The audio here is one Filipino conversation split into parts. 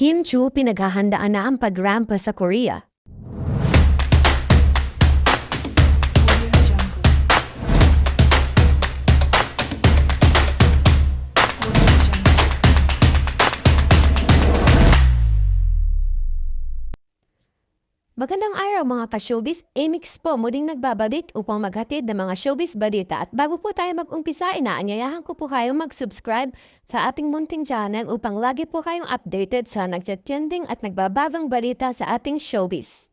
Kim Chu pinaghahandaan na ang pagrampa sa Korea. Magandang araw mga ka-showbiz, Amix po muling nagbabalik upang maghatid ng mga showbiz balita at bago po tayo mag-umpisa, inaanyayahan ko po kayong mag-subscribe sa ating munting channel upang lagi po kayong updated sa nagtitrending at nagbabagong balita sa ating showbiz.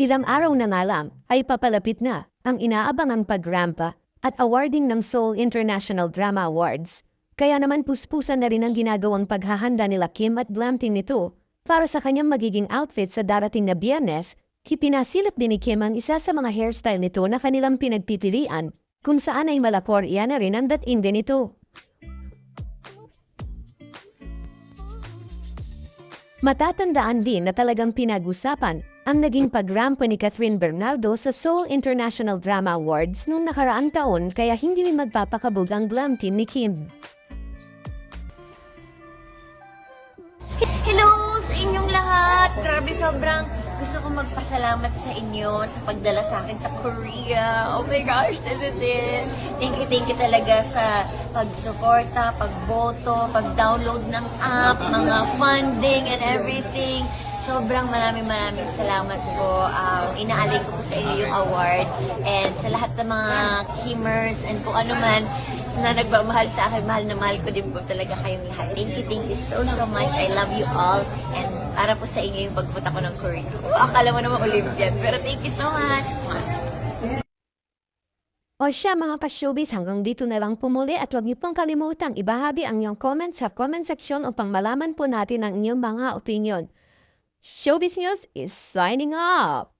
Ilang araw na nga lang ay papalapit na ang inaabangan pagrampa at awarding ng Seoul International Drama Awards. Kaya naman puspusan na rin ang ginagawang paghahanda nila Kim at Glam Team nito para sa kanyang magiging outfit sa darating na biyernes, kipinasilip din ni Kim ang isa sa mga hairstyle nito na kanilang pinagpipilian, kung saan ay malakor iyan na rin ang dating din ito. Matatandaan din na talagang pinag-usapan ang naging pagrampa ni Catherine Bernardo sa Seoul International Drama Awards noong nakaraang taon kaya hindi rin magpapakabog ang glam team ni Kim. Hello sobrang gusto ko magpasalamat sa inyo sa pagdala sa akin sa Korea. Oh my gosh, din. Thank you, thank you talaga sa pagsuporta, pagboto, pag-download ng app, mga funding and everything. Sobrang maraming maraming salamat po. Um, inaalay ko po sa inyo yung award. And sa lahat ng mga Kimers and kung ano man na nagmamahal sa akin, mahal na mahal ko din po talaga kayong lahat. Thank you, thank you so, so much. I love you all. And para po sa inyo yung pagpunta ko ng Korea. Oh, akala mo naman Olympian. Pero thank you so much. O siya mga ka-showbiz hanggang dito na lang pumuli at huwag niyo pong kalimutang ibahagi ang inyong comments sa comment section upang malaman po natin ang inyong mga opinion. Showbiz News is signing off!